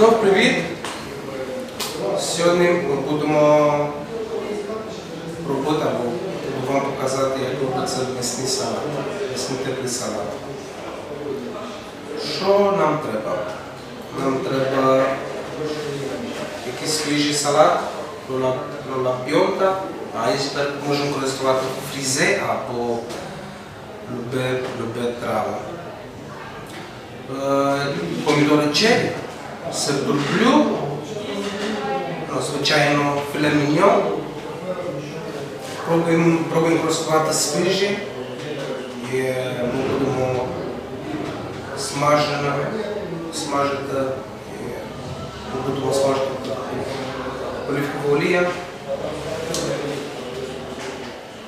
Знов привіт! Сьогодні ми будемо робити або вам показати, як робиться м'ясний салат, м'ясний теплий салат. Що нам треба? Нам треба якийсь свіжий салат, рола пьонта, айсберг, можемо користувати фрізе або любе, трава. Е, Помідори черрі, ну, звичайно, філе міньйон. Пробуємо, пробуємо користувати свіжі. І ми будемо смажено, смажити, ми будемо смажити оливкова олія.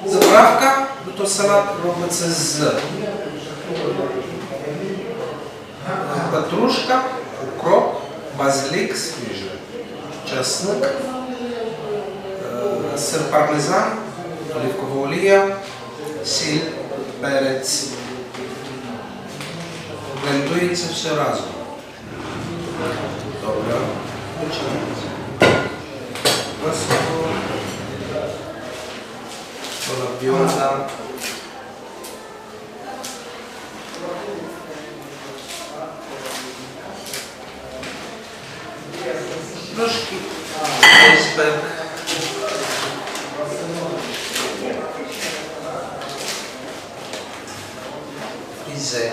Заправка до того салату робиться з петрушка, укроп, базилік свіжий, чесник, е, сир пармезан, оливкова олія, сіль, перець. Блендується все разом. Добре. Починаємо. Масло, лабіонда. Трошки айсберг. Фрізе.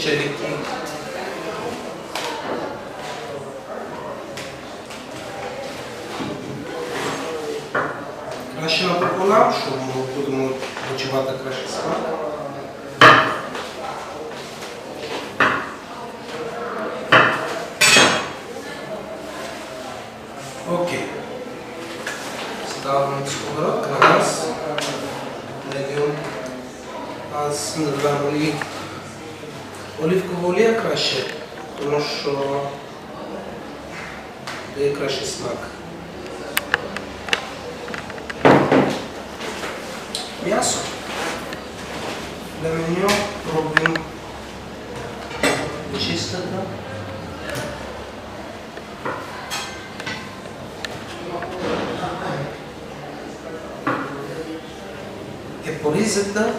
Черіки. Краще напополам, що ми будемо відчувати краще смак. Окей. Ставимо сковородку на газ. Medium. А з наливаємо олії. Оливкова олія краще, тому що дає кращий смак. М'ясо. на меню проблем. Чистата. Епоризата.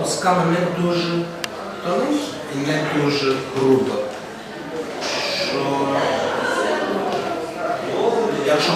Пускаме дуже тонко і не дуже грубо. Що... Якщо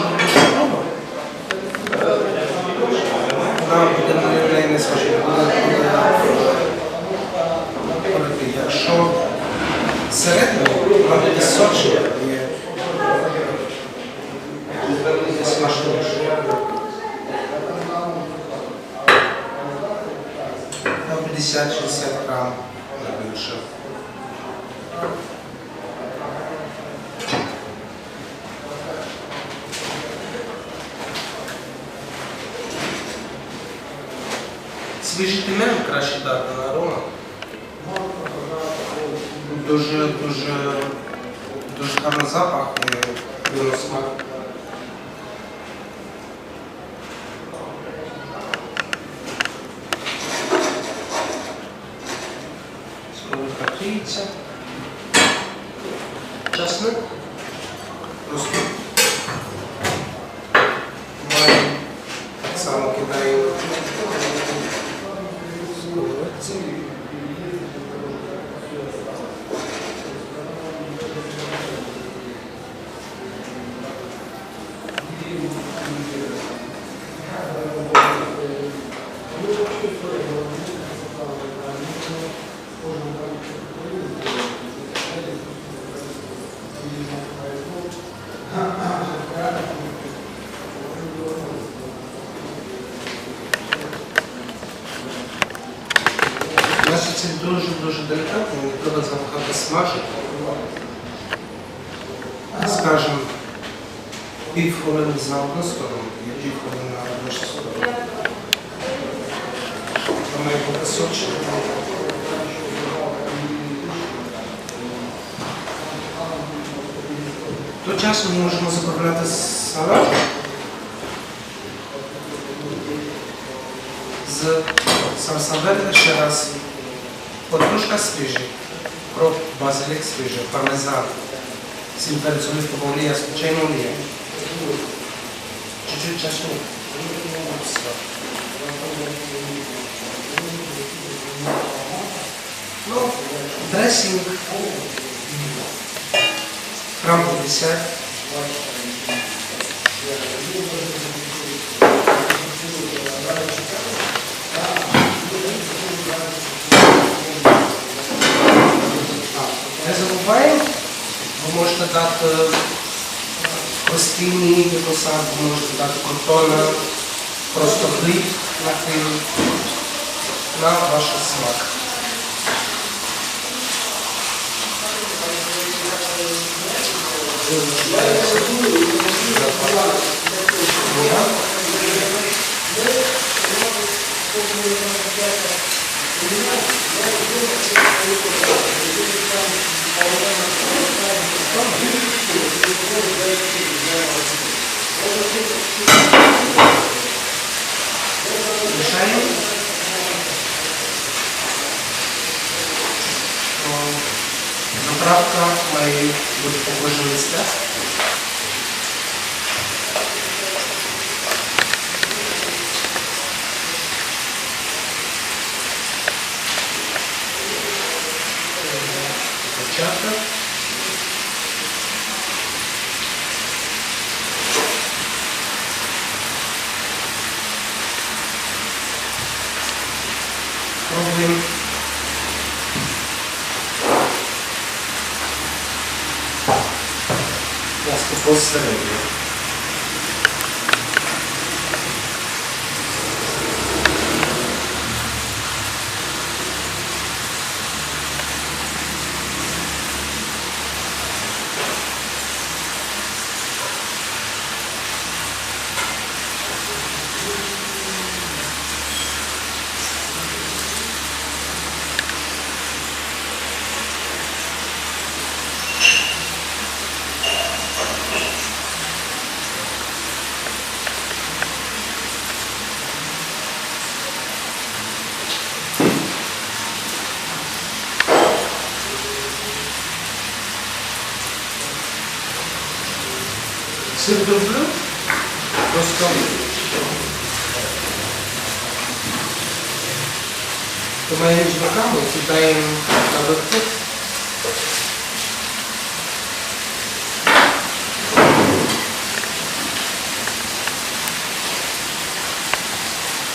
Свіжий тим'ян краще дати на Рома. Дуже, дуже, дуже гарний запах і смак. Спробуй гріється. півхвилини з наука сторони і півхвилини на нашу сторону. Ми покасочили. То часом можемо заправляти з салат з сарсавети ще раз. Подружка свіжий, кров базилік свіжий, пармезан, сім перцю листового олія, звичайно олія. Часу. Ну, дресінг. Грам 50. Не забуваємо, ви можете дати простині, посад, ви можете дати крутона, просто хліб накрив на ваш смак. Мішаємо. Заправка має бути похожа на листя. Початок. Força Сир люблю. Просто Тримаємо між боками, кидаємо на верху.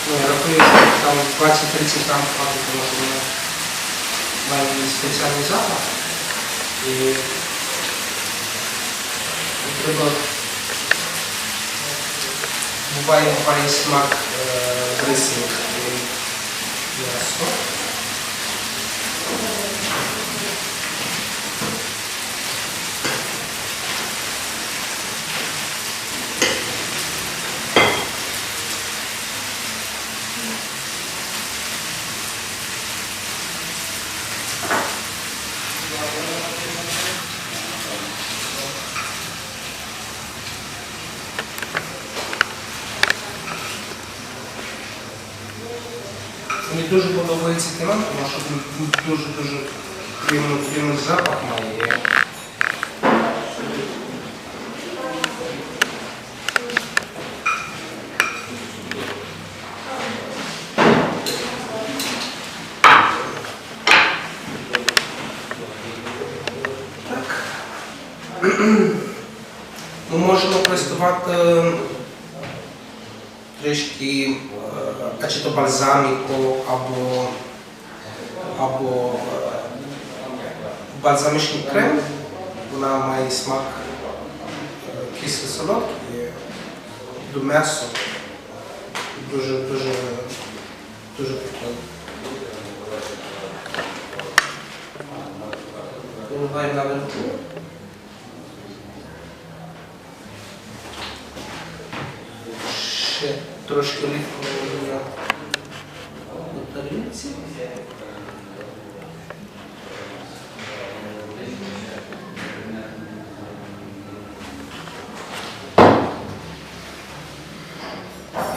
Ну, я рахую, що там 20-30 грам хватить, тому що ми маємо спеціальний запах. І треба буває, буває смак е, дресінг і м'ясо. Дуже подобається тиман, тому що він дуже-дуже приємний, запах має. Ми можемо користувати трішки бальзаміку або, або бальзамічний крем. Вона має смак кисло солодкий до м'ясу. Дуже, дуже, дуже прикольно. Виливаємо наверху. Ще трошки оливкового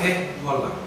es.